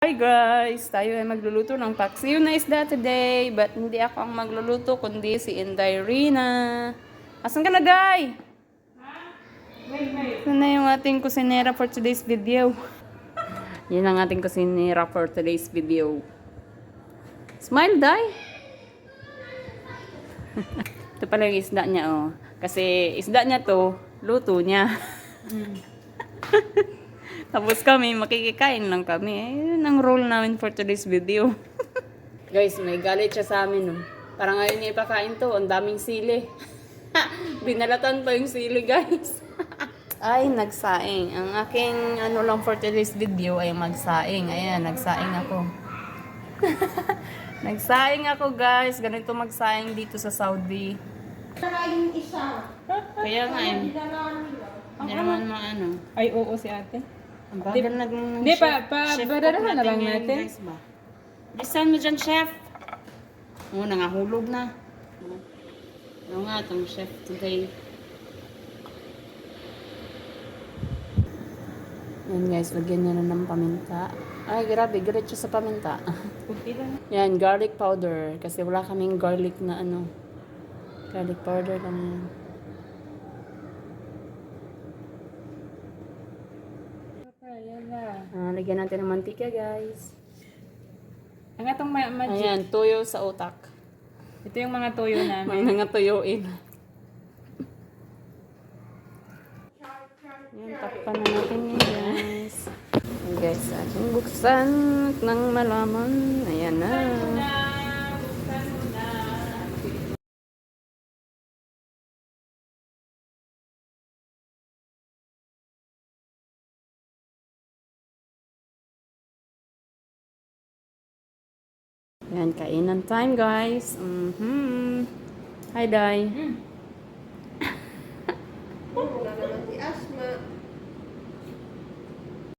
Hi guys! Tayo ay magluluto ng paksiw na isda today. But hindi ako ang magluluto, kundi si Inday Rina. Asan ka na, Day? Ito na yung ating kusinera for today's video. Yan ang ating kusinera for today's video. Smile, Day! Ito pala yung isda niya, oh. Kasi isda niya to, luto niya. Tapos kami, makikikain lang kami. Eh, yun ang role namin for today's video. Guys, may galit siya sa amin, no. Parang ayaw niya ipakain to. Ang daming sili. Binalatan pa yung sili, guys. ay, nagsaing. Ang aking ano lang for today's video ay magsaing. Ayan, nagsaing ako. nagsaing ako, guys. Ganito magsaing dito sa Saudi. Kaya nga, eh. Hindi naman maano. Ay, oo si ate. Ang bagal na ng Di, chef- pa- pa- cook na lang natin. Bilisan mo dyan, chef. Oo, nangahulog na. Ano nga itong chef today. Yan guys, lagyan niya na ng paminta. Ay, grabe, diretso sa paminta. Yan, garlic powder. Kasi wala kaming garlic na ano. Garlic powder lang yan. Ayan na. Ah, lagyan natin ng mantika, guys. Ang atong ma- magic. Ayan, tuyo sa utak. Ito yung mga tuyo namin. May mga tuyuin. Yan, takpan na natin yun, guys. Ayan, guys, ating buksan ng malaman. Ayan na. Yan, kainan time, guys. Mhm. Hi, Day.